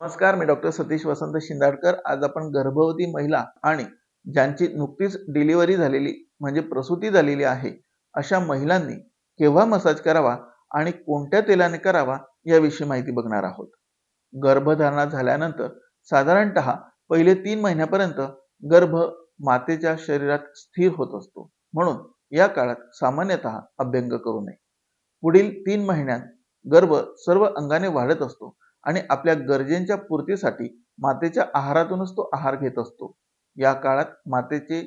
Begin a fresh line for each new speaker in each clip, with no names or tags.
नमस्कार मी डॉक्टर सतीश वसंत शिंदाडकर. आज आपण गर्भवती महिला आणि ज्यांची नुकतीच डिलिव्हरी झालेली म्हणजे प्रसूती झालेली आहे अशा महिलांनी केव्हा मसाज करावा आणि कोणत्या तेलाने करावा याविषयी माहिती बघणार आहोत. गर्भधारणा झाल्यानंतर साधारणत पहिले तीन महिन्यापर्यंत गर्भ मातेच्या शरीरात स्थिर होत असतो. म्हणून या काळात सामान्यतः अभ्यंग करू नये. पुढील तीन महिन्यात गर्भ सर्व अंगाने वाढत असतो. आणि आपल्या गरजेंच्या पूर्तीसाठी मातेच्या आहारातूनच तो आहार घेत असतो. या काळात मातेचे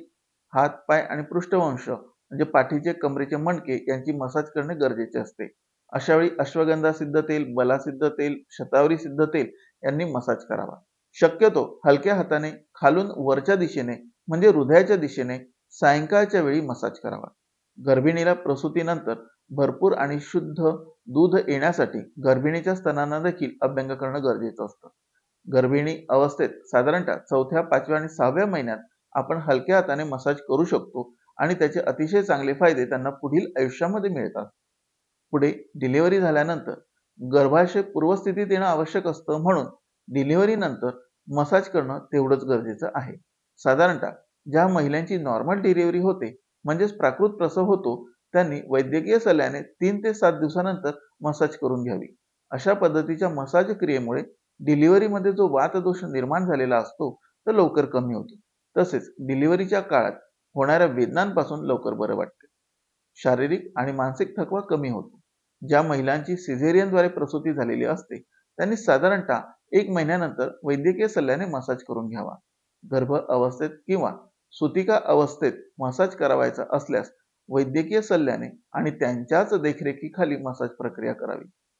हात पाय आणि पृष्ठवंश म्हणजे पाठीचे कमरेचे मणके यांची मसाज करणे गरजेचे असते. अशावेळी अश्वगंधा सिद्ध तेल बलासिद्ध तेल शतावरी सिद्ध तेल यांनी मसाज करावा. शक्यतो हलक्या हाताने खालून वरच्या दिशेने म्हणजे हृदयाच्या दिशेने सायंकाळच्या वेळी मसाज करावा. गर्भिणीला प्रसूतीनंतर भरपूर आणि शुद्ध दूध येण्यासाठी गर्भिणीच्या स्तनांना देखील अभ्यंग करणं गरजेचं असतं. गर्भिणी अवस्थेत साधारणतः चौथ्या पाचव्या आणि सहाव्या महिन्यात आपण हलक्या हाताने मसाज करू शकतो आणि त्याचे अतिशय चांगले फायदे त्यांना पुढील आयुष्यामध्ये मिळतात. पुढे डिलिव्हरी झाल्यानंतर गर्भाशय पूर्वस्थितीत येणं आवश्यक असतं म्हणून डिलिव्हरीनंतर मसाज करणं तेवढंच गरजेचं आहे. साधारणतः ज्या महिलांची नॉर्मल डिलिव्हरी होते म्हणजेच प्राकृत प्रसव होतो त्यांनी वैद्यकीय सल्ल्याने तीन ते सात दिवसानंतर मसाज करून घ्यावी. अशा पद्धतीच्या मसाज क्रियेमुळे डिलिव्हरीमध्ये जो वातदोष निर्माण झालेला असतो तो लवकर कमी होतो. तसेच डिलिव्हरीच्या काळात होणाऱ्या वेदनांपासून लवकर बरं वाटते. शारीरिक आणि मानसिक थकवा कमी होतो. ज्या महिलांची सिझेरियनद्वारे प्रसूती झालेली असते त्यांनी साधारणतः एक महिन्यानंतर वैद्यकीय सल्ल्याने मसाज करून घ्यावा. गर्भ अवस्थेत किंवा सुतिका अवस्थेत मसाज करावायचा असल्यास वैद्यकीय सल्ल्याने आणि त्यांच्याच देखरेखीखाली मसाज प्रक्रिया करावी.